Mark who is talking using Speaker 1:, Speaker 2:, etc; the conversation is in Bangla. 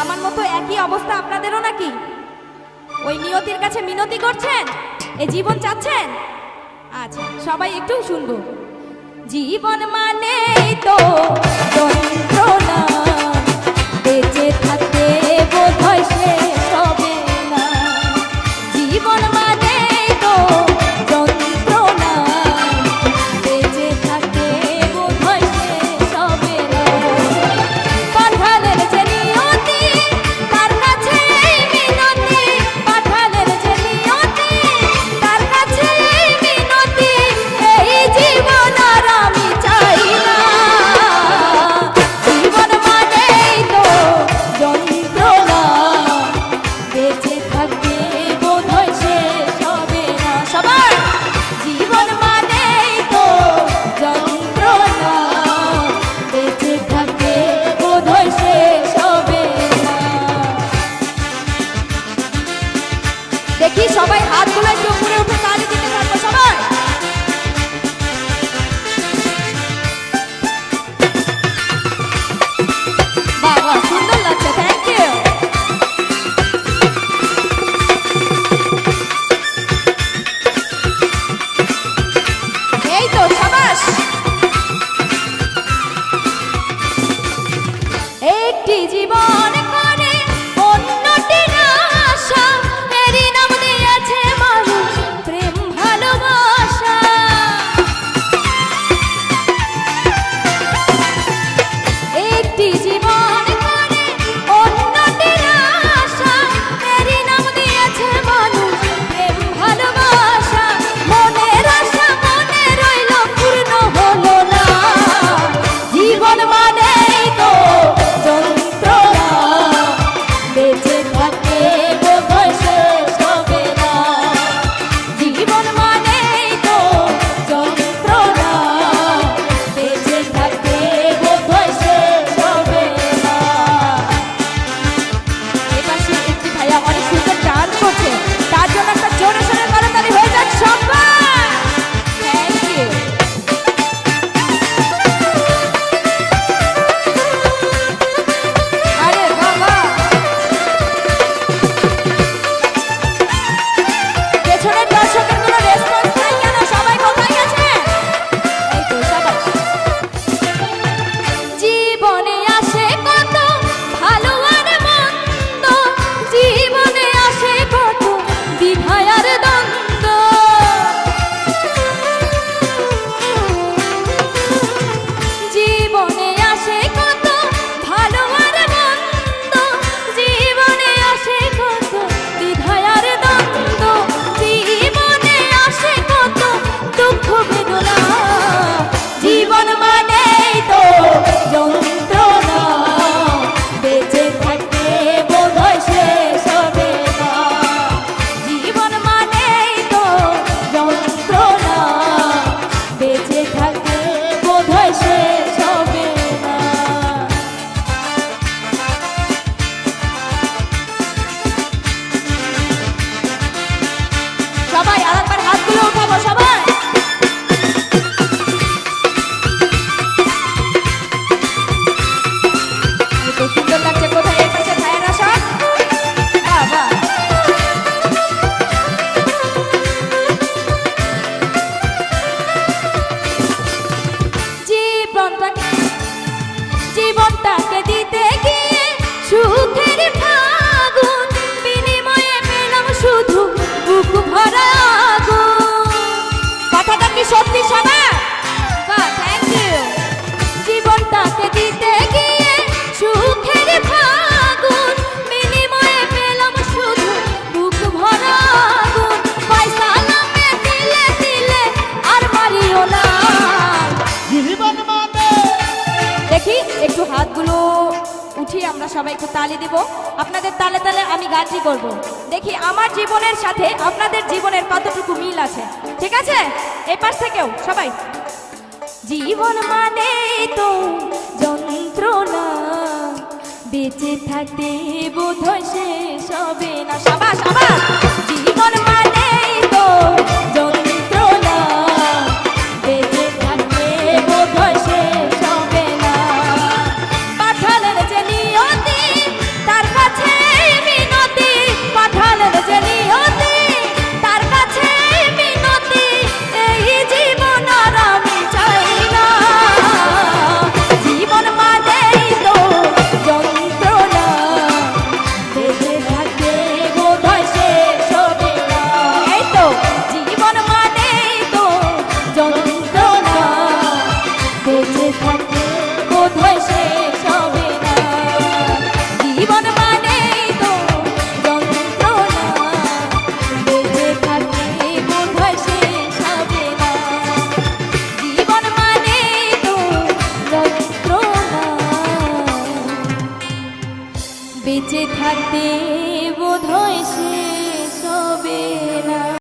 Speaker 1: আমার মতো একই অবস্থা আপনাদেরও নাকি? ওই নিয়তির কাছে মিনতি করছেন? এ জীবন চাচ্ছেন? আচ্ছা সবাই একটু শুনব। জীবন মানে একটি জীবন মানে? একটু হাতগুলো উঠিয়ে আমরা সবাই একটু তালি দেব। আপনাদের তালে তালে আমি গানটি করব। দেখি আমার জীবনের সাথে আপনাদের জীবনের কতটুকু মিল আছে? ঠিক আছে? এ পাশ থেকেও সবাই। জীবন মানে তো যন্ত্রণা। বেঁচে থাকতে বোধ সে সবে না। সবা সবা জীবন মানে থাকতে বোধ হয় সে সবে